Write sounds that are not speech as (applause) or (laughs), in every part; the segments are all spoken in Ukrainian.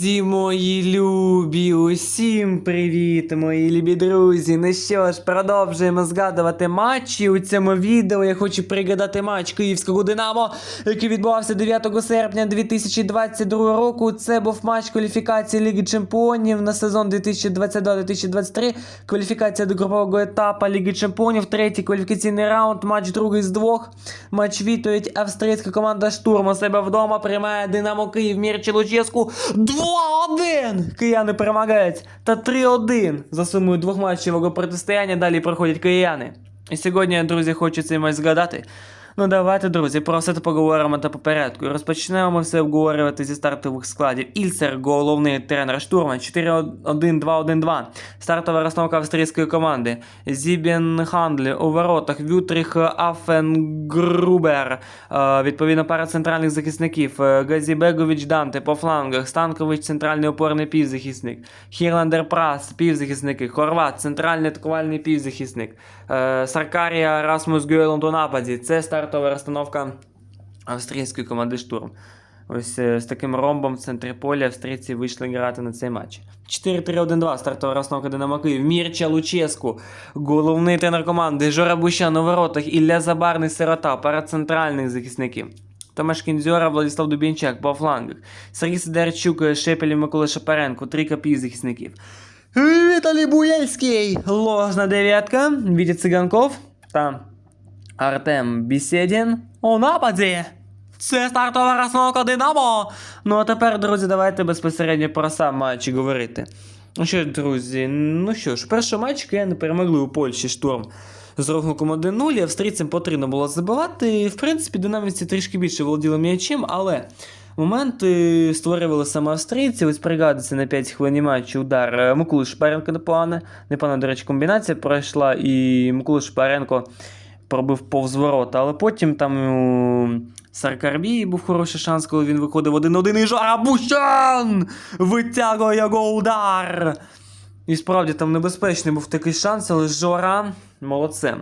Друзі мої любі, усім привіт, мої любі друзі. Ну що ж, продовжуємо згадувати матчі. У цьому відео я хочу пригадати матч Київського Динамо, який відбувався 9 серпня 2022 року. Це був матч кваліфікації Ліги Чемпіонів на сезон 2022-2023. Кваліфікація до групового етапу Ліги Чемпіонів, третій кваліфікаційний раунд, матч другий з двох. Матч відповідь австрійська команда Штурм у себе вдома приймає Динамо Київ Мірчі Луческу 2-1! Кияни перемагають та 3-1 за сумою двох матчів протистояння. Далі проходять кияни. І сьогодні, друзі, хочу цей матч згадати. Ну давайте, друзі, про все це поговоримо та по порядку. Розпочнемо все обговорювати зі стартових складів. Ільцер, головний тренер штурма, 4-1-2-1-2. Стартова розстановка австрійської команди. Зібін Хандлі у воротах, Вютріх Афенгрубер. Е, Відповідно, пара центральних захисників. Е, Газібегович Данте по флангах, Станкович центральний опорний півзахисник. Хірландер Прас, півзахисники. Хорват, центральний атакувальний півзахисник. Е, Саркарія Расмус Гюеланд у нападі. Це стартова розстановка австрійської команди Штурм. Ось е, з таким ромбом в центрі поля австрійці вийшли грати на цей матч. 4-3-1-2, стартова розстановка Динамо Київ. Мірча Луческу, головний тренер команди, Жора Бущан у воротах, Ілля Забарний Сирота, пара центральних захисників. Томаш Кінзьора, Владислав Дубінчак по флангах. Сергій Сидорчук, Шепель і Микола Шапаренко, трійка півзахисників. Віталій Буяльський, ложна дев'ятка, Вітя Циганков та Артем Бісєдін у нападі. Це стартова розстановка Динамо. Ну а тепер, друзі, давайте безпосередньо про сам матч говорити. Ну що друзі, ну що ж, перший матч кияни перемогли у Польщі штурм з рахунком 1-0, австрійцям потрібно було забивати. В принципі, динамівці трішки більше володіли м'ячем, але моменти створювали саме австрійці. Ось пригадується на 5 хвилин матчу удар е, Миколи Шпаренко непогана. Непогана, до речі, комбінація пройшла, і Микола Шпаренко пробив повз ворота, але потім там у Саркарбії був хороший шанс, коли він виходив один-один і жара-бущан! витягує його удар. І справді там небезпечний був такий шанс, але Жора молодцем.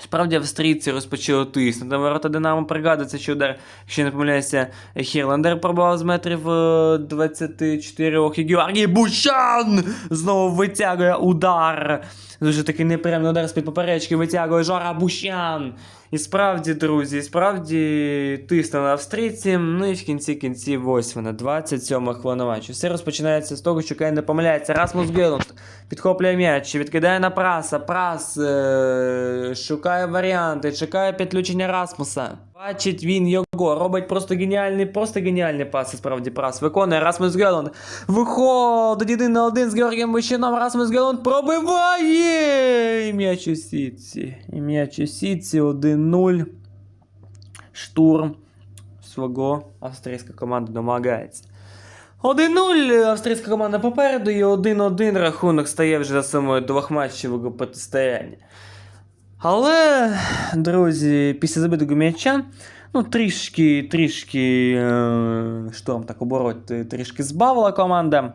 Справді австрійці розпочали тиснути. Ворота Динамо пригадується, що удар, якщо не помиляюся, Хірландер пробував з метрів е, 24 і Георгій Бущан знову витягує удар. Дуже такий неприємний удар з-під поперечки витягує Жора Бущан. І справді, друзі, справді тиснули австрійці. Ну і в кінці кінців ось вона, 27 хвилина. Все розпочинається з того, що Кейн не помиляється. Расмус Гелунд підхоплює м'яч, відкидає на праса. Прас е- шукає варіанти, чекає підключення Расмуса. Бачить він його, робить просто геніальний, просто геніальний пас, справді прас. Виконує Расмус Гелунд. Виходить один на один з Георгієм Вищином. Расмус Гелунд пробиває! І м'яч у сітці. І м'яч у сітці 1-0. Штурм свого австрійська команда домагається. 1-0 австрійська команда попереду і 1-1 рахунок стає вже за сумою двохматчевого протистояння. Але, друзі, після забитого м'яча, ну, трішки, трішки е, шторм так оборот трішки збавила команда.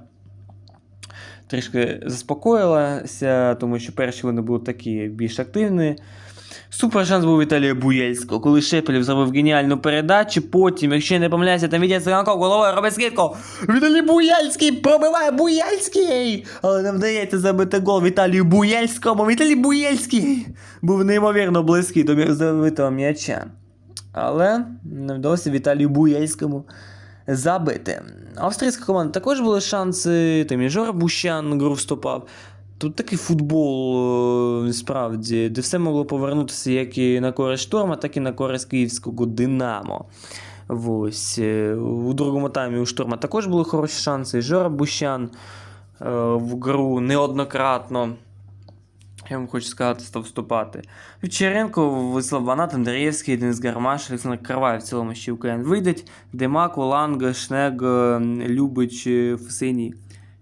Трішки заспокоїлася, тому що перші вони були такі більш активні. Супер шанс був Віталія Буєльського, коли Шепелів зробив геніальну передачу. Потім, якщо я не помиляюся, там Вітя Циганков головою робить скидку. Віталій Буяльський пробиває Буяльський! Але не вдається забити гол Віталію Буяльському. Віталій Буяльський був неймовірно близький до забитого м'яча. Але не вдалося Віталію Буяльському забити. Австрійська команда також були шанси. Там і Бущан гру вступав. Тут такий футбол, е, справді, де все могло повернутися як і на користь шторма, так і на користь київського Динамо. Ось. е, У другому таймі у шторма також були хороші шанси. Жора Бущан е, в гру неоднократно. Я вам хочу сказати, став вступати. Вчеренко, Вислав Ванат, Андрієвський, Денис Гармаш, Олександр Карвай в цілому ще в КН вийдуть. Демак, Оланга, Шнег, Любич, Фесеній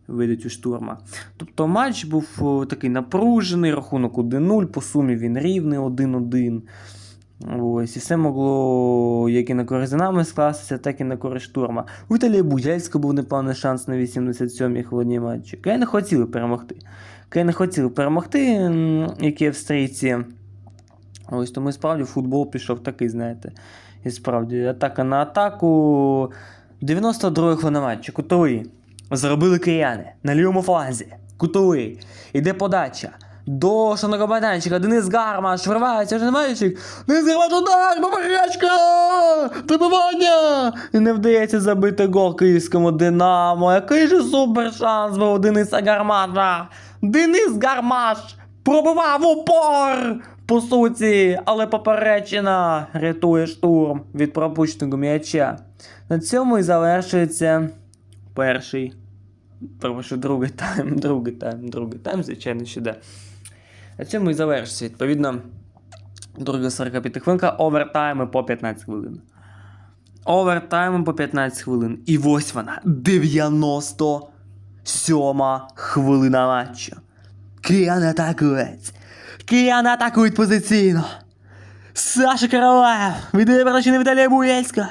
вийдуть у штурма. Тобто матч був такий напружений, рахунок 1-0, по сумі він рівний 1-1. Ось, і все могло як і на користь Динамо скластися, так і на користь штурма. У Італії Будяльська був непевний шанс на 87-й хвилині матчі. Кей не хотіли перемогти. Кей не хотіли перемогти, м, які австрійці. Ось тому і справді футбол пішов такий, знаєте. І справді, атака на атаку. 92 хвилина матчу, кутовий. Зробили кияни на лівому фланзі. Кутовий. Іде подача. До шаного майданчика Денис Гармаш вривається вже. Денис Гармаш удар, поперечка! Добивання! І не вдається забити гол київському Динамо. Який же супер шанс був у Дениса Гармаша. Денис Гармаш пробивав упор! По суті, але поперечина рятує штурм від пропущеного м'яча. На цьому і завершується перший. Перепрошую, другий тайм, (laughs) другий тайм, другий тайм, звичайно, що да. На цьому і завершується. Відповідно, друга 45 хвилинка, овертайми по 15 хвилин. Овертайми по 15 хвилин. І ось вона. 97 хвилина матчу. Кияни атакують. Кияни атакують позиційно. Саша Караваєв. Віддає передачу на Віталія Буєльська.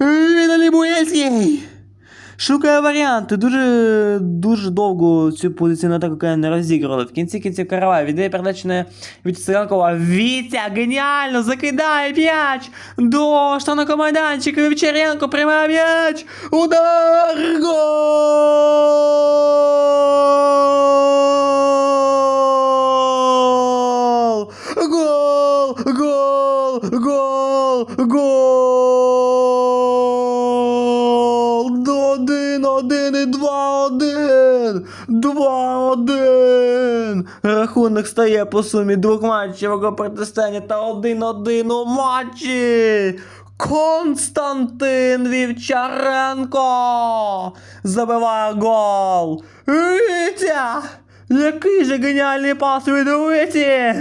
Віталій Буєльський. Шукає варіанти. Дуже дуже довго цю позиційну атаку не розігрували. В кінці кінці Караваєв віддає передачу на Вітя Циганкова. Вітя геніально закидає м'яч до майданчика. Вівчаренко приймає м'яч. Удар! Гол! Гол! Гол! Гол! Гол! Один! Два один! Рахунок стає по сумі двох матчів протистояння та один-один у матчі! Константин Вівчаренко забиває гол. Вітя! Який же геніальний пас від Віті!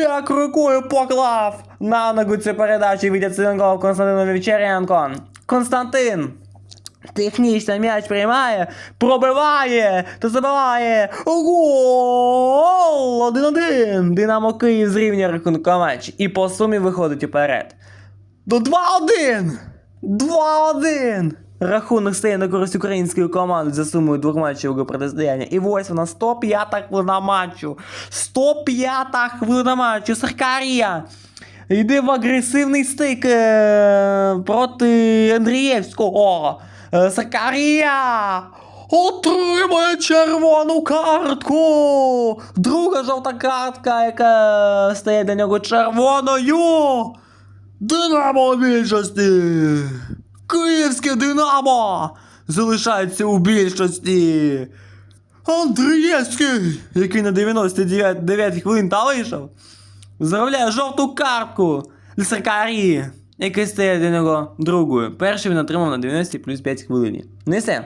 Як рукою поклав на ногу цю передачу Цинков Константину Вівчаренко. Константин! Технічно м'яч приймає, пробиває та забиває. Гол! 1-1. Динамо Київ зрівнює рахунок у матчі і по сумі виходить уперед. До 2-1! 2-1! Рахунок стає на користь української команди за сумою двох матчів протистояння. І ось вона 105-та хвилина матчу. 105-та хвилина матчу. Саркарія. Йде в агресивний стик е, проти Андрієвського. Е, Сакарія отримує червону картку. Друга жовта картка, яка стає для нього червоною. Динамо більшості. Київське Динамо залишається у більшості. Андрієвський, який на 99 9 хвилин та вийшов, заробляє жовту картку для Саркарії, який стає для нього другою. Перший він отримав на 90 плюс 5 хвилин. Несе.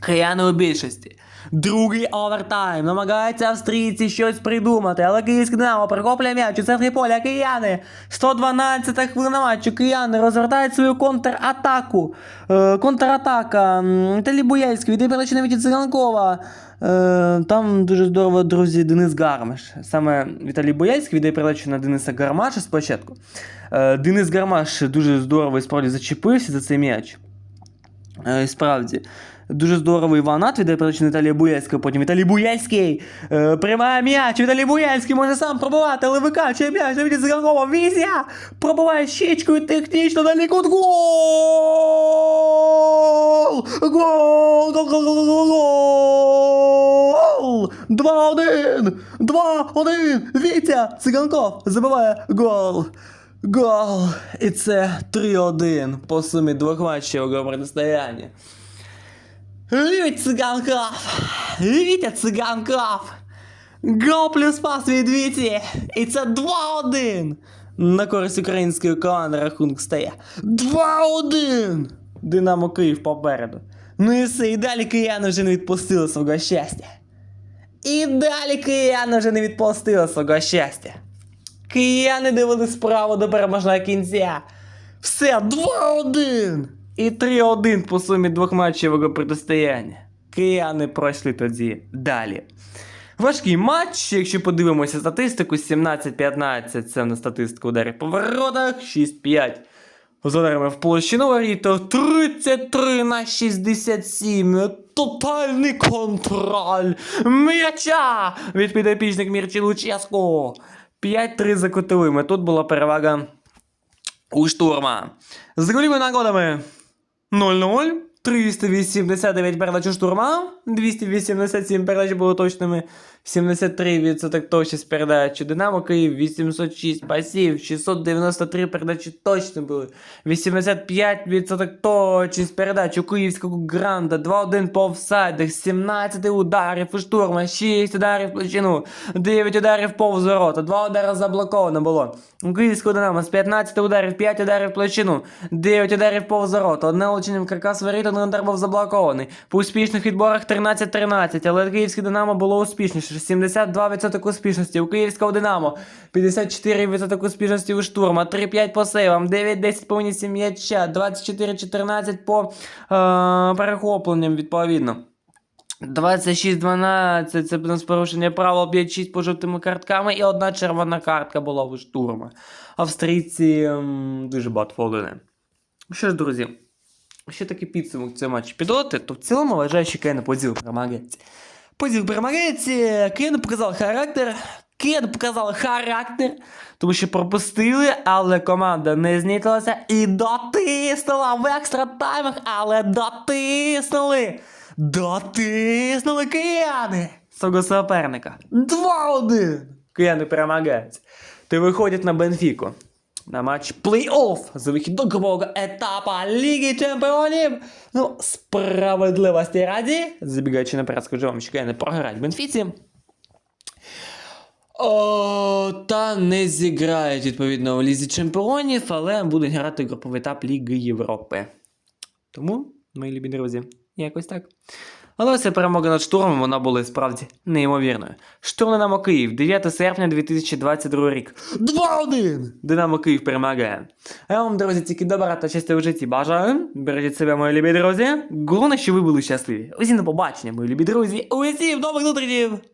Кияни у більшості. Другий овертайм. Намагаються австрійці щось придумати, але київське Динамо прихоплює м'яч у центрі поля. Кияни. 112 хвилина матчу. Кияни розвертають свою контратаку. Е, контратака. М, Віталій Буяльський віддає передачу на Віті Циганкова. Е, там дуже здорово, друзі, Денис Гармаш. Саме Віталій Бояльський віддає передачу на Дениса Гармаша спочатку. Е, Денис Гармаш дуже здорово і справді зачепився за цей м'яч. Е, Справді. Дуже здорово Іван Ат віддає передачу на Віталія Буяльського, потім Віталій Буяльський приймає м'яч, Віталій Буяльський може сам пробувати, але викачує м'яч, на Віті Циганкова, Візя пробиває щічкою технічно далі кут, гол! Гол! Гол, гол, гол, гол, гол! 2-1! 2-1! Вітя Циганков забиває гол! Гол! І це 3-1 по сумі двох матчів у протистоянні. Вітя Циганков! Вітя Циганков! Гол плюс пас від Віті! І це 2-1! На користь української команди рахунок стає 2-1! Динамо Київ попереду. Ну і все, і далі кияни вже не відпустили свого щастя. І далі кияни вже не відпустили свого щастя. Кияни дивили справу до переможного кінця. Все, 2-1! І 3-1 по сумі двох матчів протистояння. Кияни пройшли тоді далі. Важкий матч, якщо подивимося статистику, 17-15 це на статистику ударів по воротах, 6-5 з ударами в площину воріт, 33 на 67. Тотальний контроль м'яча від підопічник Мірчі Луческу. 5-3 за кутовими. Тут була перевага у штурма. З голівими нагодами 0-0. 389 передач у штурма, 287 передач було точними, 73% точність передачі. Динамо Київ 806 пасів, 693 передачі точно були. 85% точність передач у київського гранда, 2-1 по офсайдах, 17 ударів у штурма, 6 ударів в площину, 9 ударів повз ворота, 2 удари заблоковано було. У київського Динамо з 15 ударів, 5 ударів в площину, 9 ударів повз ворота, одне влучення в каркас воріт, один удар був заблокований. По успішних відборах 13-13, але київське Динамо було успішніше, 72% успішності. У київського Динамо 54% успішності у штурма, 3-5 по сейвам, 9-10 по уніці м'яча, 24-14 по е, перехопленням відповідно. 26-12, це без порушення правил 5-6 по жовтими картками і одна червона картка була у штурма. Австрійці м, дуже багато фолдили. Що ж, друзі, ще такий підсумок цього матчу підводити, то в цілому вважаю, що Кейн поділ Поділ перемагається, Кейн показав характер. Кейн показав характер, тому що пропустили, але команда не знітилася і дотиснула в екстра таймах, але дотиснули. Дотиснули кияни свого суперника. 2-1. Кияни перемагають. Ти виходять на Бенфіку. На матч плей-офф за вихід до групового етапа Ліги Чемпіонів. Ну, справедливості раді, забігаючи наперед, скажу вам, що не програють Бенфіці. О, та не зіграють відповідно у Лізі Чемпіонів, але будуть грати груповий етап Ліги Європи. Тому, мої любі друзі, якось так. Але ось ця перемога над штурмом вона була справді неймовірною. Штурм Динамо Київ, 9 серпня 2022 рік. 2-1! Динамо Київ перемагає. А я вам, друзі, тільки добра та щастя в житті бажаю. Бережіть себе, мої любі друзі. Головне, що ви були щасливі. Усім до побачення, мої любі друзі. Усім нових зустрічей!